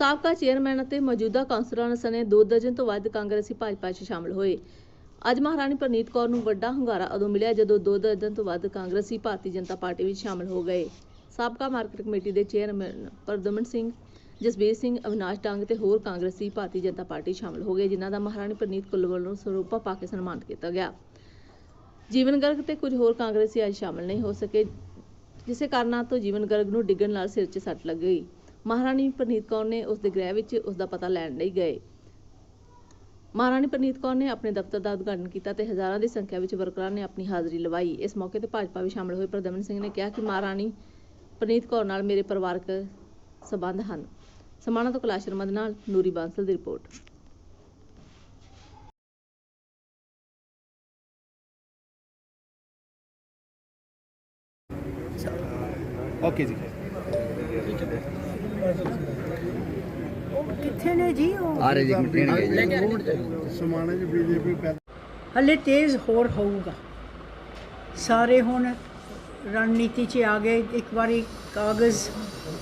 ਸਾਬਕਾ ਚੇਅਰਮੈਨ ਅਤੇ ਮੌਜੂਦਾ ਕੌਂਸਲਰਾਂ ਸਣੇ ਦੋ ਦਰਜਨ ਤੋਂ ਵੱਧ ਕਾਂਗਰਸੀ ਭਾਜਪਾ 'ਚ ਸ਼ਾਮਲ ਹੋਏ। ਅੱਜ ਮਹਾਰਾਣੀ ਪ੍ਰਨੀਤ ਕੌਰ ਨੂੰ ਵੱਡਾ ਹੁੰਗਾਰਾ ਉਦੋਂ ਮਿਲਿਆ ਜਦੋਂ ਦੋ ਦਰਜਨ ਤੋਂ ਵੱਧ ਕਾਂਗਰਸੀ ਭਾਰਤੀ ਜਨਤਾ ਪਾਰਟੀ ਵਿੱਚ ਸ਼ਾਮਲ ਹੋ ਗਏ। ਸਾਬਕਾ ਮਾਰਕੀਟ ਕਮੇਟੀ ਦੇ ਚੇਅਰਮੈਨ ਪਰਦਮਨ ਸਿੰਘ, ਜਸਬੀਰ ਸਿੰਘ, ਅਵਿਨਾਸ਼ ਡੰਗ ਤੇ ਹੋਰ ਕਾਂਗਰਸੀ ਭਾਰਤੀ ਜਨਤਾ ਪਾਰਟੀ ਸ਼ਾਮਲ ਹੋ ਗਏ, ਜਿਨ੍ਹਾਂ ਦਾ ਮਹਾਰਾਣੀ ਪ੍ਰਨੀਤ ਕੌਰ ਵੱਲੋਂ ਸਰੂਪਾ ਪਾ ਕੇ ਸਨਮਾਨ ਕੀਤਾ ਗਿਆ। ਜੀਵਨ ਗਰਗ ਤੇ ਕੁਝ ਹੋਰ ਕਾਂਗਰਸੀ ਅੱਜ ਸ਼ਾਮਲ ਨਹੀਂ ਹੋ ਸਕੇ, ਜਿਸੇ ਕਾਰਨਾਂ ਤੋਂ ਜੀਵਨ ਗਰਗ ਨੂੰ ਡਿੱਗਣ ਨਾਲ ਸਿਰ 'ਚ ਸੱਟ ਲੱਗ ਗਈ। ਮਹਾਰਾਣੀ ਪ੍ਰਨੀਤ ਕੌਰ ਨੇ ਉਸ ਦੇ ਗ੍ਰਹਿ ਵਿੱਚ ਉਸ ਦਾ ਪਤਾ ਲੈਣ ਲਈ ਗਏ। ਮਹਾਰਾਣੀ ਪ੍ਰਨੀਤ ਕੌਰ ਨੇ ਆਪਣੇ ਦਫ਼ਤਰ ਦਾ ਉਦਘਾਟਨ ਕੀਤਾ ਤੇ ਹਜ਼ਾਰਾਂ ਦੀ ਸੰਖਿਆ ਵਿੱਚ ਵਰਕਰਾਂ ਨੇ ਆਪਣੀ ਹਾਜ਼ਰੀ ਲਵਾਈ। ਇਸ ਮੌਕੇ ਤੇ ਭਾਜਪਾ ਵਿੱਚ ਸ਼ਾਮਲ ਹੋਏ। ਪ੍ਰਦਮਨ ਸਿੰਘ ਨੇ ਕਿਹਾ ਕਿ ਮਹਾਰਾਣੀ ਪ੍ਰਨੀਤ ਕੌਰ ਨਾਲ ਮੇਰੇ ਪਰਿਵਾਰਕ ਸਬੰਧ ਹਨ। ਸਮਾਣਾ ਤੋਂ ਕੈਲਾਸ਼ ਸ਼ਰਮਾ ਦੇ ਨਾਲ ਨੂਰੀ ਬਾਂਸਲ ਦੀ ਰਿਪੋਰਟ। ਓਕੇ ਜੀ। ਕਿੱਥੇ ਨੇ ਜੀ? ਉਹ ਆ ਰਹੇ ਜੀ ਟ੍ਰੇਨ ਗਏ ਜੀ। ਸਮਾਣੇ ਚ ਬੀਜੇਪੀ ਹਲੇ ਤੇਜ਼ ਹੋਰ ਹੋਊਗਾ। ਸਾਰੇ ਹੁਣ ਰਣਨੀਤੀ 'ਚ ਆ ਗਏ। ਇੱਕ ਵਾਰੀ ਕਾਗਜ਼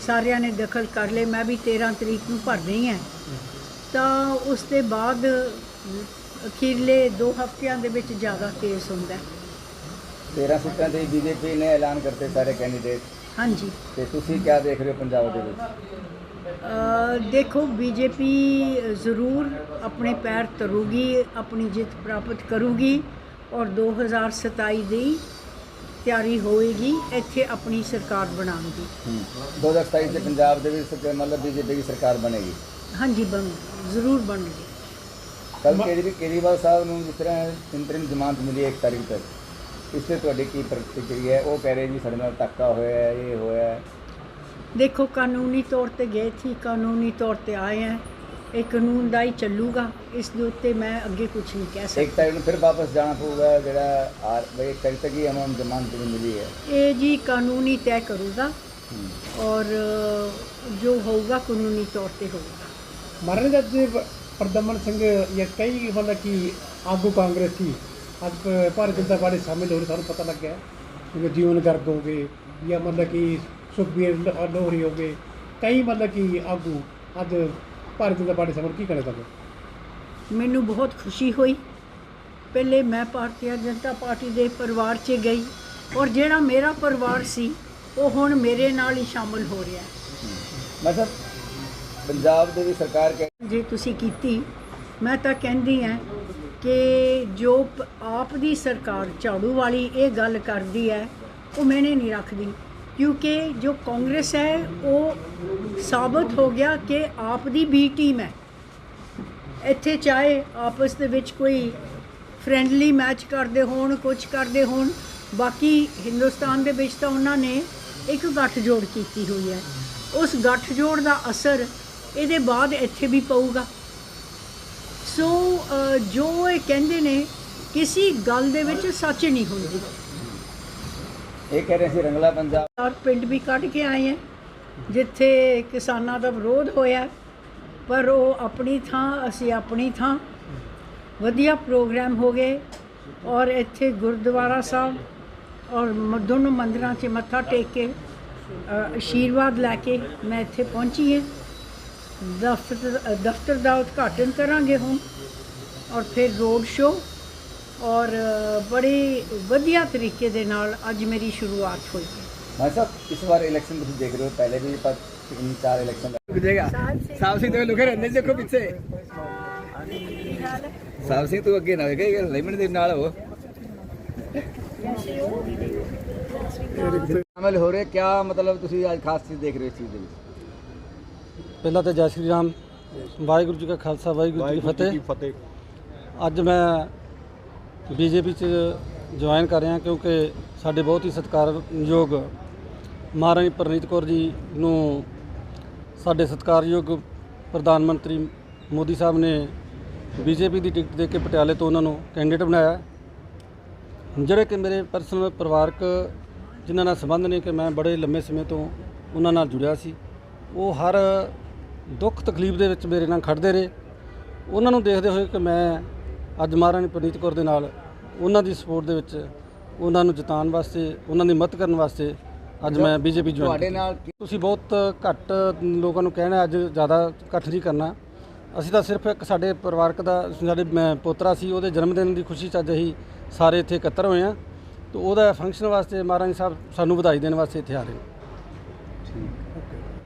ਸਾਰਿਆਂ ਨੇ ਦਖਲ ਕਰ ਲਏ। ਮੈਂ ਵੀ 13 ਤਰੀਕ ਨੂੰ ਭਰ ਰਹੀ ਹਾਂ। ਤਾਂ ਉਸ ਦੇ ਬਾਅਦ ਅਖੀਰਲੇ 2 ਹਫ਼ਤਿਆਂ ਦੇ ਵਿੱਚ ਜ਼ਿਆਦਾ ਤੇਜ਼ ਹੁੰਦਾ। ਹੈ। 13 ਸੀਟਾਂ ਤੇ ਬੀਜੇਪੀ ਨੇ ਐਲਾਨ ਕਰਤੇ ਸਾਰੇ ਕੈਂਡੀਡੇਟ ਹਾਂਜੀ। ਤੇ ਤੁਸੀਂ ਕੀ ਦੇਖ ਰਹੇ ਹੋ ਪੰਜਾਬ ਦੇ ਵਿੱਚ? ਅ, ਦੇਖੋ ਬੀਜੇਪੀ ਜ਼ਰੂਰ ਆਪਣੇ ਪੈਰ ਤਰੂਗੀ ਆਪਣੀ ਜਿੱਤ ਪ੍ਰਾਪਤ ਕਰੂਗੀ ਔਰ 2027 ਦੀ ਤਿਆਰੀ ਹੋਏਗੀ ਇੱਥੇ ਆਪਣੀ ਸਰਕਾਰ ਬਣਾਉਣ ਦੀ 2027 ਚ ਪੰਜਾਬ ਦੇ ਵਿੱਚ ਸਕ- ਮਤਲਬ ਬੀਜੇਪੀ ਦੀ ਸਰਕਾਰ ਬਣੇਗੀ? ਹਾਂਜੀ ਬਣ ਜ਼ਰੂਰ ਬਣੇਗੀ ਕੱਲ ਕੇਜਰੀ ਕੇਜਰੀਵਾਲ ਸਾਹਿਬ ਨੂੰ ਜਿਸ ਤਰ੍ਹਾਂ ਇੰਤਰਿਮ ਜ਼ਮਾਨਤ ਮਿਲੀ ਹੈ ਇੱਕ ਤਾਰੀਖ ਤੱਕ। ਇਸ ਤੇ ਤੁਹਾਡੀ ਕੀ ਪ੍ਰਤੀਕਿਰਿਆ ਹੈ? ਉਹ ਕਹਿ ਰਹੇ ਜੀ ਸਾਡੇ ਨਾਲ ਧੱਕਾ ਹੋਇਆ ਹੈ ਇਹ ਹੋਇਆ ਹੈ। ਦੇਖੋ ਕਾਨੂੰਨੀ ਤੌਰ ਤੇ ਗਏ ਸੀ ਕਾਨੂੰਨੀ ਤੌਰ ਤੇ ਆਏ ਹੈ। ਇਹ ਕਾਨੂੰਨ ਦਾ ਹੀ ਚੱਲੂਗਾ। ਇਸ ਦੇ ਉੱਤੇ ਮੈਂ ਅੱਗੇ ਕੁਝ ਨਹੀਂ ਕਹਿ ਇੱਕ ਸਕਦੀ ਤਾਰੀਖ ਨੂੰ ਫਿਰ ਵਾਪਸ ਜਾਣਾ ਪਊਗਾ ਜਿਹੜਾ ਆ ਬਈ ਇੱਕ ਤਾਰੀਖ ਤੱਕ ਹੀ ਹਮਾਂ ਜ਼ਮਾਨਤ ਵੀ ਮਿਲੀ ਹੈ। ਇਹ ਜੀ ਕਾਨੂੰਨੀ ਤੈਅ ਕਰੂਗਾ ਔਰ ਜੋ ਹੋਊਗਾ ਕਾਨੂੰਨੀ ਤੌਰ ਤੇ ਹੋਊਗਾ। ਮਰਨ ਜੱਜ ਪ੍ਰਦਮਨ ਸਿੰਘ ਜਾਂ ਕਈ ਮਤਲਬ ਕਿ ਆਗੂ ਕਾਂਗਰਸੀ ਅੱਜ ਪ- ਭਾਰਤ ਜਨਤਾ ਪਾਰਟੀ ਸ਼ਾਮਿਲ ਹੋ ਰਹੇ ਸਾਨੂੰ ਪਤਾ ਲੱਗਿਆ ਜਿਵੇਂ ਜੀਵਨ ਗਰਗ ਹੋ ਗਏ ਜਾਂ ਮਤਲਬ ਕਿ ਸੁਖਬੀਰ ਲ- ਲੋਹਰੀ ਹੋ ਗਏ ਕਈ ਮਤਲਬ ਕਿ ਆਗੂ ਅੱਜ ਭਾਰਤ ਜਨਤਾ ਪਾਰਟੀ ਸ਼ਾਮਿਲ ਕੀ ਕਹਿਣਾ ਚਾਹੁੰਦੇ ਮੈਨੂੰ ਬਹੁਤ ਖੁਸ਼ੀ ਹੋਈ। ਪਹਿਲੇ ਮੈਂ ਭਾਰਤੀ ਜਨਤਾ ਪਾਰਟੀ ਦੇ ਪਰਿਵਾਰ 'ਚ ਗਈ ਔਰ ਜਿਹੜਾ ਮੇਰਾ ਪਰਿਵਾਰ ਸੀ ਉਹ ਹੁਣ ਮੇਰੇ ਨਾਲ ਹੀ ਸ਼ਾਮਲ ਹੋ ਰਿਹਾ। ਹੈ ਮਤਲਬ ਪੰਜਾਬ ਦੇ ਵੀ ਸਰਕਾਰ ਕਹਿ ਜੇ ਤੁਸੀਂ ਕੀਤੀ ਮੈਂ ਤਾਂ ਕਹਿੰਦੀ ਹਾਂ ਕਿ ਜੋ ਆਪ ਦੀ ਸਰਕਾਰ ਝਾੜੂ ਵਾਲੀ ਇਹ ਗੱਲ ਕਰਦੀ ਹੈ, ਉਹ ਮੈਨੇ ਨਹੀਂ ਰੱਖਦੀ। ਕਿਉਂਕਿ ਜੋ ਕਾਂਗਰਸ ਹੈ, ਉਹ ਸਾਬਤ ਹੋ ਗਿਆ ਕਿ ਆਪ ਦੀ ਬੀ ਟੀਮ ਹੈ। ਇੱਥੇ ਚਾਹੇ ਆਪਸ ਦੇ ਵਿੱਚ ਕੋਈ ਫ੍ਰੈਂਡਲੀ ਮੈਚ ਕਰਦੇ ਹੋਣ ਕੁਝ ਕਰਦੇ ਹੋਣ, ਬਾਕੀ ਹਿੰਦੁਸਤਾਨ ਦੇ ਵਿੱਚ ਤਾਂ ਉਹਨਾਂ ਨੇ ਇੱਕ ਗੱਠਜੋੜ ਕੀਤੀ ਹੋਈ ਹੈ। ਉਸ ਗੱਠਜੋੜ ਦਾ ਅਸਰ ਇਹਦੇ ਬਾਅਦ ਇੱਥੇ ਵੀ ਪਊਗਾ। ਸੋ ਜੋ ਇਹ ਕਹਿੰਦੇ ਨੇ ਕਿਸੇ ਗੱਲ ਦੇ ਵਿੱਚ ਸੱਚ ਨਹੀਂ ਹੁੰਦੀ। ਇਹ ਕਹਿ ਰਹੇ ਸੀ ਰੰਗਲਾ ਪੰਜਾਬ ਔਰ ਪਿੰਡ ਵੀ ਕੱਢ ਕੇ ਆਏ ਹੈ ਜਿੱਥੇ ਕਿਸਾਨਾਂ ਦਾ ਵਿਰੋਧ ਹੋਇਆ। ਪਰ ਉਹ ਆਪਣੀ ਥਾਂ ਅਸੀਂ ਆਪਣੀ ਥਾਂ। ਵਧੀਆ ਪ੍ਰੋਗਰਾਮ ਹੋ ਗਏ ਔਰ ਇੱਥੇ ਗੁਰਦੁਆਰਾ ਸਾਹਿਬ ਔਰ ਦੋਨੋਂ ਮੰਦਿਰਾਂ 'ਚ ਮੱਥਾ ਟੇਕ ਕੇ ਆਸ਼ੀਰਵਾਦ ਲੈ ਕੇ ਮੈਂ ਇੱਥੇ ਪਹੁੰਚੀ ਹਾਂ। ਦਫ਼ਤਰ ਦਫ਼ਤਰ ਦਾ ਉਦਘਾਟਨ ਕਰਾਂਗੇ ਹੁਣ ਔਰ ਫਿਰ ਰੋਡ ਸ਼ੋ ਔਰ ਬੜੇ ਵਧੀਆ ਤਰੀਕੇ ਦੇ ਨਾਲ ਅੱਜ ਮੇਰੀ ਸ਼ੁਰੂਆਤ ਹੋਈ ਹੈ। ਮੈਂ ਸਾਹਿਬ ਇਸ ਵਾਰ ਇਲੈਕਸ਼ਨ ਤੁਸੀਂ ਦੇਖ ਰਹੇ ਹੋ ਪਹਿਲੇ ਵੀ ਪਰ ਤਿੰਨ ਚਾਰ ਇਲੈਕਸ਼ਨ ਜਾਏਗਾ ਸਾਹਿਬ ਸਿੰਘ ਤੋਂ ਲੁਕੇ ਰਹਿੰਦੇ ਦੇਖੋ ਪਿੱਛੇ। ਸਾਹਿਬ ਸਿੰਘ ਤੂੰ ਅੱਗੇ ਨਾ ਵੇਖੇ ਲਿਮਟ ਦੇ ਨਾਲ ਹੋ। ਸ਼ਾਮਿਲ ਹੋ ਰਹੇ ਕਿਆ ਮਤਲਬ ਤੁਸੀਂ ਅੱਜ ਖਾਸ ਚੀਜ਼ ਦੇਖ ਰਹੇ ਹੋ ਇਸ ਚੀਜ਼ ਦੇ ਵਿੱਚ? ਪਹਿਲਾਂ ਤਾਂ ਜੈ ਸ਼੍ਰੀ ਰਾਮ ਵਾਹਿਗੁਰੂ ਜੀ ਕਾ ਖਾਲਸਾ ਵਾਹਿਗੁਰੂ ਜੀ ਕੀ ਫਤਿਹ ਅੱਜ ਮੈਂ ਬੀਜੇਪੀ ਚ ਜੁਆਇਨ ਕਰ ਰਿਹਾ ਕਿਉਂਕਿ ਸਾਡੇ ਬਹੁਤ ਹੀ ਸਤਿਕਾਰਯੋਗ ਮਹਾਰਾਣੀ ਪ੍ਰਨੀਤ ਕੌਰ ਜੀ ਨੂੰ ਸਾਡੇ ਸਤਿਕਾਰਯੋਗ ਪ੍ਰਧਾਨ ਮੰਤਰੀ ਮੋਦੀ ਸਾਹਿਬ ਨੇ ਬੀਜੇਪੀ ਦੀ ਟਿਕਟ ਦੇ ਕੇ ਪਟਿਆਲੇ ਤੋਂ ਉਹਨਾਂ ਨੂੰ ਕੈਂਡੀਡੇਟ ਬਣਾਇਆ। ਜਿਹੜੇ ਕਿ ਮੇਰੇ ਪਰਸਨਲ ਪਰਿਵਾਰਕ ਜਿਨ੍ਹਾਂ ਨਾਲ ਸੰਬੰਧ ਨੇ ਕਿ ਮੈਂ ਬੜੇ ਲੰਮੇ ਸਮੇਂ ਤੋਂ ਉਹਨਾਂ ਨਾਲ ਜੁੜਿਆ ਸੀ ਉਹ ਹਰ ਦੁੱਖ ਤਕਲੀਫ ਦੇ ਵਿੱਚ ਮੇਰੇ ਨਾਲ ਖੜਦੇ ਰਹੇ। ਉਹਨਾਂ ਨੂੰ ਦੇਖਦੇ ਹੋਏ ਕਿ ਮੈਂ ਅੱਜ ਮਹਾਰਾਣੀ ਪ੍ਰਨੀਤ ਕੌਰ ਦੇ ਨਾਲ ਉਹਨਾਂ ਦੀ ਸਪੋਰਟ ਦੇ ਵਿੱਚ ਉਹਨਾਂ ਨੂੰ ਜਿਤਾਉਣ ਵਾਸਤੇ ਉਹਨਾਂ ਦੀ ਮਦਦ ਕਰਨ ਵਾਸਤੇ ਅੱਜ ਮੈਂ ਬੀਜੇਪੀ ਜੁਆਇਨ ਤੁਹਾਡੇ ਨਾਲ ਤੁਸੀਂ ਬਹੁਤ ਘੱਟ ਲੋਕਾਂ ਨੂੰ ਕਹਿਣਾ ਅੱਜ ਜ਼ਿਆਦਾ ਇਕੱਠ ਨਹੀਂ ਕਰਨਾ। ਅਸੀਂ ਤਾਂ ਸਿਰਫ ਇੱਕ ਸਾਡੇ ਪਰਿਵਾਰਕ ਦਾ ਸਾਡੇ ਮੈਂ ਪੋਤਰਾ ਸੀ ਉਹਦੇ ਜਨਮ ਦਿਨ ਦੀ ਖੁਸ਼ੀ 'ਚ ਅੱਜ ਅਸੀਂ ਸਾਰੇ ਇੱਥੇ ਇਕੱਤਰ ਹੋਏ ਆ ਤੇ ਉਹਦਾ ਫੰਕਸ਼ਨ ਵਾਸਤੇ ਮਹਾਰਾਜ ਸਾਹਿਬ ਸਾਨੂੰ ਵਧਾਈ ਦੇਣ ਵਾਸਤੇ ਇੱਥੇ ਆ ਰਹੇ